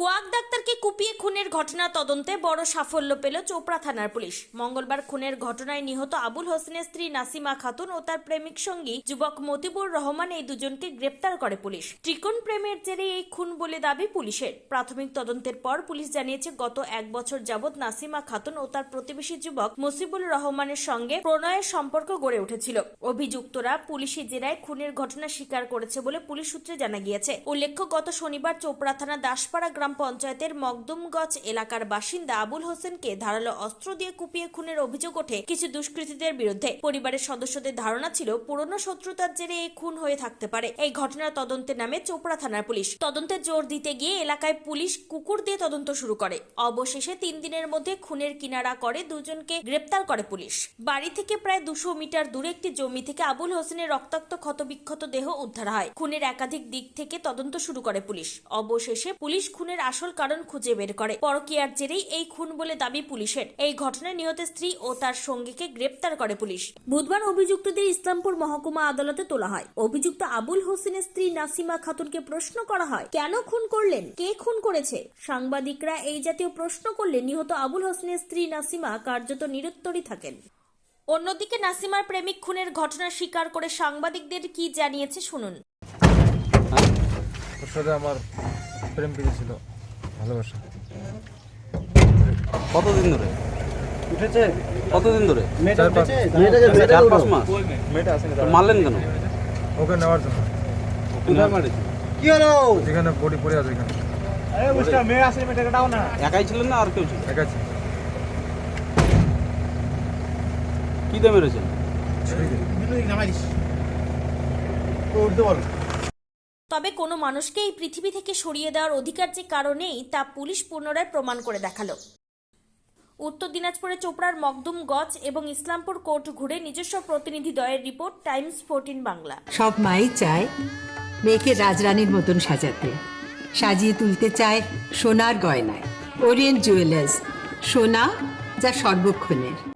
Quack ডাক্তারকে কুপিয়ে খুনের ঘটনা তদন্তে বড় সাফল্য পেল চোপড়া থানার পুলিশ। মঙ্গলবার খুনের ঘটনায় নিহত আবুল হোসেনের স্ত্রী নাসিমা খাতুন ও তার প্রেমিক সঙ্গী যুবক মতিবুর রহমান এই দুজনকে গ্রেপ্তার করে পুলিশ। ত্রিকোণ প্রেমের জেরে এই খুন বলে দাবি পুলিশের। প্রাথমিক তদন্তের পর পুলিশ জানিয়েছে, গত এক বছর যাবৎ নাসিমা খাতুন ও তার প্রতিবেশী যুবক মুসিবুল রহমানের সঙ্গে প্রণয়ের সম্পর্ক গড়ে উঠেছিল। অভিযুক্তরা পুলিশি জেরায় খুনের ঘটনা স্বীকার করেছে বলে পুলিশ সূত্রে জানা গিয়েছে। উল্লেখ্য, গত শনিবার চোপড়া থানা দাসপাড়া গ্রাম পঞ্চায়েতের মকদুমগঞ্জ এলাকার বাসিন্দা আবুল হোসেনকে ধারালো অস্ত্র দিয়ে কুপিয়ে খুনের অভিযোগ ওঠে কিছু দুষ্কৃতীদের বিরুদ্ধে। পরিবারের সদস্যদের ধারণা ছিল, পুরনো শত্রুতার জেরে এই খুন হয়ে থাকতে পারে। এই ঘটনার তদন্তে নামে চোপড়া থানার পুলিশ। তদন্তে জোর দিতে গিয়ে এলাকায় পুলিশ কুকুর দিয়ে তদন্ত শুরু করে। অবশেষে তিন দিনের মধ্যে খুনের কিনারা করে দুজনকে গ্রেপ্তার করে পুলিশ। বাড়ি থেকে প্রায় দুশো মিটার দূরে একটি জমি থেকে আবুল হোসেনের রক্তাক্ত ক্ষতবিক্ষত দেহ উদ্ধার হয়। খুনের একাধিক দিক থেকে তদন্ত শুরু করে পুলিশ। অবশেষে পুলিশ খুনের আসল কারণ খুঁজে বের করে। পরকীয়ার জেরেই এই খুন বলে দাবি পুলিশের। এই ঘটনায় নিহত স্ত্রী ও তার সঙ্গীকে গ্রেপ্তার করে পুলিশ। বুধবার অভিযুক্তদের ইসলামপুর মহকুমা আদালতে তোলা হয়। অভিযুক্ত আবুল হোসেনের স্ত্রী নাসিমা খাতুনকে প্রশ্ন করা হয়, কেন খুন করলেন? কে খুন করেছে? সাংবাদিকরা এই জাতীয় প্রশ্ন করলে নিহত আবুল হোসেনের স্ত্রী নাসিমা কার্যত নিরুত্তরই থাকেন। অন্যদিকে নাসিমার প্রেমিক খুনের ঘটনা স্বীকার করে সাংবাদিকদের কি জানিয়েছে শুনুন। আমার প্রেম প্রীতি ছিল ভালোবাসা। কতদিন ধরে? উঠেছে। কতদিন ধরে? চার পাঁচ- মাস। মারলেন কেন? ওকে নেওয়ার জন্য। কি হলো? যেখানে বডি পড়ে আছে ওইখানে আরে বুঝটা মেয়ে আসলে মেয়েটাকে দাও না। একাই ছিলেন না আর কেউ ছিল একা আছে কি। নামাইস উঠতে তবে কোনো মানুষকে এই পৃথিবী থেকে সরিয়ে দেওয়ার অধিকার যে কারণেই তা পুলিশ পুনরায় প্রমাণ করে দেখাল। উত্তর দিনাজপুরে চোপড়ার মকদুম গজ এবং ইসলামপুর কোর্ট ঘুরে নিজস্ব প্রতিনিধি দয়ের রিপোর্ট, টাইমস ফোরটিন বাংলা। সব মাই চায় মেয়েকে রাজরানীর মতন সাজাতে। সাজিয়ে তুলতে চায় সোনার গয়নায়। ওরিয়েন্ট জুয়েলার্স, সোনা যা সর্বক্ষণের।